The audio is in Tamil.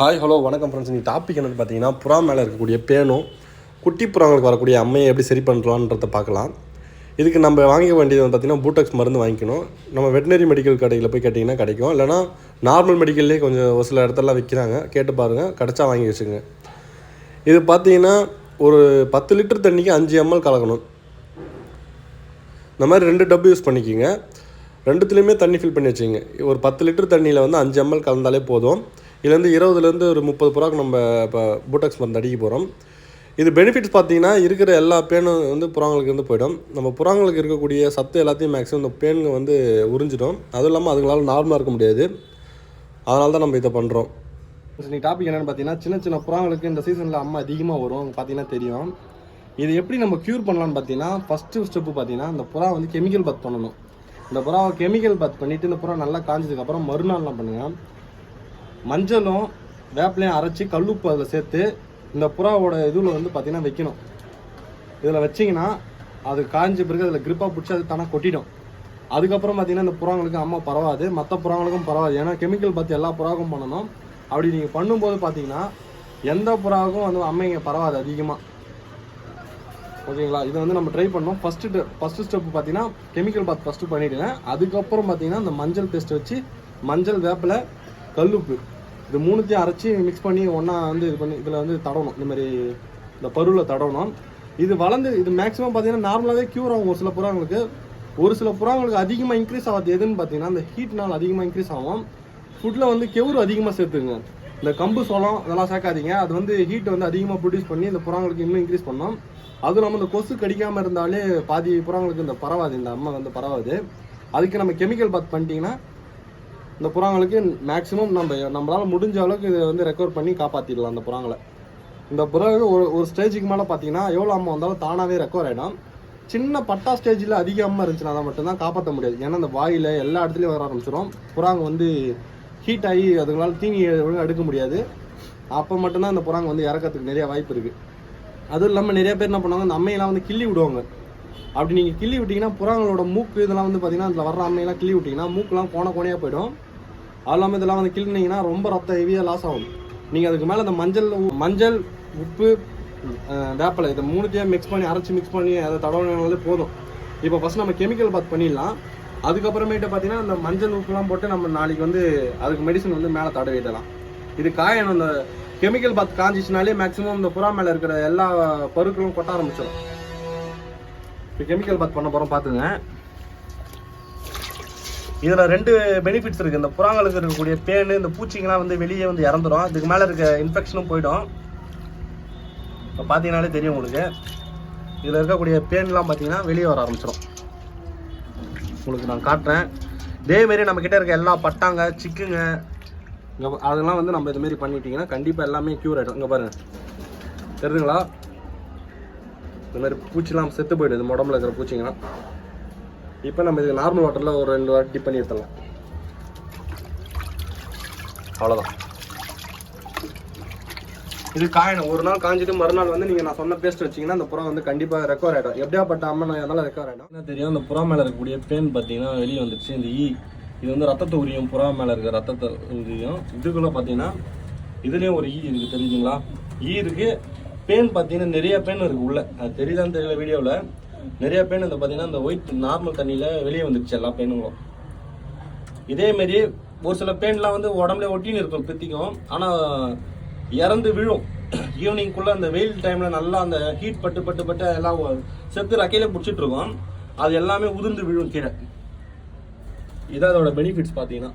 ஹாய் ஹலோ வணக்கம் ஃப்ரெண்ட்ஸ் நீ டாபிக் என்னன்னு பார்த்தீங்கன்னா புறா மேலே இருக்கக்கூடிய பேனும் குட்டி புறாங்களுக்கு வரக்கூடிய அம்மையை எப்படி சரி பண்ணுறோன்றதை பார்க்கலாம். இதுக்கு நம்ம வாங்கிக்க வேண்டியது வந்து பார்த்தீங்கன்னா பூட்டக்ஸ் மருந்து வாங்கிக்கணும். நம்ம வெட்டினரி மெடிக்கல் கடையில் போய் கேட்டிங்கன்னா கிடைக்கும். இல்லைனா நார்மல் மெடிக்கல்லே கொஞ்சம் ஒரு சில இடத்துலலாம் விற்கிறாங்க கேட்டு பாருங்கள் கிடச்சா வாங்கி வச்சுங்க இது பார்த்தீங்கன்னா ஒரு பத்து லிட்டர் தண்ணிக்கு அஞ்சு எம்எல் கலக்கணும். இந்த மாதிரி ரெண்டு டப்பு யூஸ் பண்ணிக்கிங்க. ரெண்டுத்துலேயுமே தண்ணி ஃபில் பண்ணி வச்சுங்க ஒரு பத்து லிட்டர் தண்ணியில் வந்து அஞ்சு எம்எல் கலந்தாலே போதும். இதுலேருந்து இருபதுலேருந்து ஒரு முப்பது புறாக்கு நம்ம இப்போ பூட்டக்ஸ் மருந்து அடிக்க போகிறோம். இது பெனிஃபிட்ஸ் பார்த்தீங்கன்னா இருக்கிற எல்லா பேனும் வந்து புறாங்களுக்கு வந்து போயிடும். நம்ம புறாங்களுக்கு இருக்கக்கூடிய சத்து எல்லாத்தையும் மேக்ஸிமம் இந்த பேனுங்க வந்து உறிஞ்சிடும். அதுவும் இல்லாமல் அதுங்களால நார்மலாக இருக்க முடியாது. அதனால தான் நம்ம இதை பண்ணுறோம் இன்னைக்கு டாபிக் என்னென்னு பார்த்தீங்கன்னா சின்ன சின்ன புறாங்களுக்கு இந்த சீசனில் அம்மா அதிகமாக வரும். பார்த்தீங்கன்னா தெரியும். இது எப்படி நம்ம க்யூர் பண்ணலாம்னு பார்த்தீங்கன்னா ஃபஸ்ட்டு ஸ்டெப்பு பார்த்தீங்கன்னா இந்த புறா வந்து கெமிக்கல் பத் பண்ணணும். இந்த புறாவை கெமிக்கல் பத் பண்ணிவிட்டு இந்த புறா நல்லா காஞ்சதுக்கப்புறம் மறுநாள்லாம் பண்ணுங்கள் மஞ்சளும் வேப்பிலையும் அரைச்சி கல்லுப்பு அதில் சேர்த்து இந்த புறாவோட இதில் வந்து பார்த்தீங்கன்னா வைக்கணும். இதில் வச்சிங்கன்னா அது காய்ஞ்ச பிறகு அதில் கிரிப்பாக பிடிச்சி அது தானே கொட்டிடும். அதுக்கப்புறம் பார்த்தீங்கன்னா இந்த புறாங்களுக்கு அம்மா பரவாது. மற்ற புறாங்களுக்கும் பரவாது. ஏன்னா கெமிக்கல் பார்த்து எல்லா புறாவுக்கும் பண்ணணும். அப்படி நீங்கள் பண்ணும்போது பார்த்தீங்கன்னா எந்த புறாவுக்கும் வந்து அம்மைங்க பரவாது அதிகமாக ஓகேங்களா? இதை வந்து நம்ம ட்ரை பண்ணோம். ஃபஸ்ட்டு ஃபஸ்ட்டு ஸ்டெப் பார்த்தீங்கன்னா கெமிக்கல் பாத் ஃபஸ்ட்டு பண்ணிவிடுங்க அதுக்கப்புறம் பார்த்தீங்கன்னா இந்த மஞ்சள் பேஸ்ட் வச்சு மஞ்சள் வேப்பில் கல்லுப்பு. இது மூணுத்தையும் அரைச்சி மிக்ஸ் பண்ணி ஒன்றா வந்து இது பண்ணி இதில் வந்து தடவணும். இந்த மாதிரி இந்த பருவில் தடவணும். இது வளர்ந்து இது மேக்ஸிமம் பார்த்தீங்கன்னா நார்மலாகவே க்யூர் ஆகும். ஒரு சில புறாங்களுக்கு. ஒரு சில புறாங்களுக்கு அதிகமாக இன்க்ரீஸ் ஆகாது. எதுன்னு பார்த்தீங்கன்னா அந்த ஹீட்னால் அதிகமாக இன்க்ரீஸ் ஆகும். ஃபுட்டில் வந்து கெவுரு அதிகமாக சேர்த்துங்க இந்த கம்பு சோளம் இதெல்லாம் சேர்க்காதீங்க. அது வந்து ஹீட் வந்து அதிகமாக ப்ரொடியூஸ் பண்ணி இந்த புறாங்களுக்கு இன்னும் இன்க்ரீஸ் பண்ணோம். அதுவும் நம்ம இந்த கொசு கடிக்காமல் இருந்தாலே பாதி புறாங்களுக்கு இந்த பரவாது. இந்த அம்மா வந்து பரவாது. அதுக்கு நம்ம கெமிக்கல் பாத் பண்ணிட்டீங்கன்னா இந்த புறாங்களுக்கு மேக்ஸிமம் நம்ம நம்மளால் முடிஞ்ச அளவுக்கு இதை வந்து ரெக்கவர் பண்ணி காப்பாற்றிடலாம் அந்த புறாங்களை. இந்த புறாங்க ஒரு ஒரு ஸ்டேஜுக்கு மேலே பார்த்தீங்கன்னா எவ்வளோ அம்மா வந்தாலும் தானாகவே ரெக்கவர் ஆகிடும் சின்ன பட்டா ஸ்டேஜில் அதிக அம்மா இருந்துச்சுன்னா அதை மட்டும்தான் காப்பாற்ற முடியாது. ஏன்னா அந்த வாயில் எல்லா இடத்துலையும் வர ஆரம்பிச்சிடும் புறாங்க வந்து ஹீட் ஆகி அதுங்களால் தீனி ஒழுங்காக எடுக்க முடியாது. அப்போ மட்டும்தான் இந்த புறாங்க வந்து இறக்கறதுக்கு நிறைய வாய்ப்பு இருக்குது அதுவும் இல்லாமல் நிறைய பேர் என்ன பண்ணுவாங்க அந்த அம்மையெல்லாம் வந்து கிள்ளி விடுவாங்க. அப்படி நீங்கள் கிள்ளி விட்டிங்கன்னா புறாங்களோட மூக்கு இதெல்லாம் வந்து பார்த்தீங்கன்னா அதில் வர்ற அம்மையெல்லாம் கிள்ளி விட்டிங்கன்னா மூக்குலாம் கோண கோணையாக போயிடும். அது இல்லாமல் இதெல்லாம் வந்து கிள்ளினீங்கன்னா ரொம்ப ரத்த ஹெவியாக லாஸ் ஆகும். நீங்கள் அதுக்கு மேலே அந்த மஞ்சள் மஞ்சள் உப்பு வேப்பலை இதை மூணுத்தையும் மிக்ஸ் பண்ணி அரைச்சி மிக்ஸ் பண்ணி அதை தடவினாலே போதும். இப்போ ஃபஸ்ட் நம்ம கெமிக்கல் பாத் பண்ணிடலாம். அதுக்கப்புறமேட்டு பார்த்தீங்கன்னா அந்த மஞ்சள் உப்புலாம் போட்டு நம்ம நாளைக்கு வந்து அதுக்கு மெடிசன் வந்து மேலே தடவிடலாம் இது காயணும் அந்த கெமிக்கல் பாத் காஞ்சிச்சுனாலே மேக்ஸிமம் இந்த புறா மேலே இருக்கிற எல்லா பருக்களும் கொட்ட ஆரம்பிச்சிடும் இப்போ கெமிக்கல் பாத் பண்ண போகிறோம் பார்த்துங்க இதில் ரெண்டு பெனிஃபிட்ஸ் இருக்குது இந்த புறாங்களுக்கு இருக்கக்கூடிய பேனு இந்த பூச்சிங்கெல்லாம் வந்து வெளியே வந்து இறந்துடும் இதுக்கு மேலே இருக்க இன்ஃபெக்ஷனும் போயிடும். இப்போ பார்த்தீங்கனாலே தெரியும் உங்களுக்கு. இதில் இருக்கக்கூடிய பேன்லாம் பார்த்தீங்கன்னா வெளியே வர ஆரம்பிச்சிடும் உங்களுக்கு நான் காட்டுறேன். இதேமாரி நம்ம இருக்க எல்லா பட்டாங்க சிக்குங்க இங்கே அதெல்லாம் வந்து நம்ம இதுமாரி பண்ணிட்டீங்கன்னா கண்டிப்பாக எல்லாமே க்யூர் ஆகிடும் இங்கே பாருங்கள் தெரியுதுங்களா? இந்த மாதிரி பூச்சிலாம் செத்து போயிடுது உடம்புல இருக்கிற பூச்சிங்கன்னா இப்போ நம்ம இதுக்கு நார்மல் வாட்டரில் ஒரு ரெண்டு வாட்டி டிப் பண்ணி எடுத்துடலாம். அவ்வளோதான் இது காயணும். ஒரு நாள் காஞ்சிட்டு மறுநாள் வந்து நீங்கள் நான் சொன்ன பேஸ்ட் வச்சிங்கன்னா அந்த புறா வந்து கண்டிப்பாக ரெக்கவர் ஆகிடும் எப்படியாப்பட்ட அம்மன் அதனால் ரெக்கவர் ஆகிடும் என்ன தெரியும்? அந்த புறா மேலே இருக்கக்கூடிய பேன் பார்த்தீங்கன்னா வெளியே வந்துடுச்சு இந்த ஈ இது வந்து ரத்தத்தை உரியும் புறா மேலே இருக்க ரத்தத்தை உரியும். இதுக்குள்ளே பார்த்தீங்கன்னா இதுலேயும் ஒரு e ஈ இருக்குது தெரியுதுங்களா ஈ e இருக்குது பேன் பார்த்தீங்கன்னா நிறைய பேன் இருக்குது உள்ளே. அது தெரியுதான்னு தெரியல வீடியோவில். நிறைய பேன் இந்த பார்த்தீங்கன்னா இந்த ஒயிட் நார்மல் தண்ணியில் வெளியே வந்துடுச்சு எல்லா பேனுங்களும். இதேமாரி ஒரு சில பேன்லாம் வந்து உடம்புல ஒட்டின்னு இருக்கும் பித்திக்கும் ஆனால் இறந்து விழும். ஈவினிங்குள்ளே அந்த வெயில் டைமில் நல்லா அந்த ஹீட் பட்டு பட்டு பட்டு எல்லாம் செத்து ரக்கையில பிடிச்சிட்ருக்கோம் அது எல்லாமே உதிர்ந்து விழும் கீழே இதான் அதோட பெனிஃபிட்ஸ் பார்த்தீங்கன்னா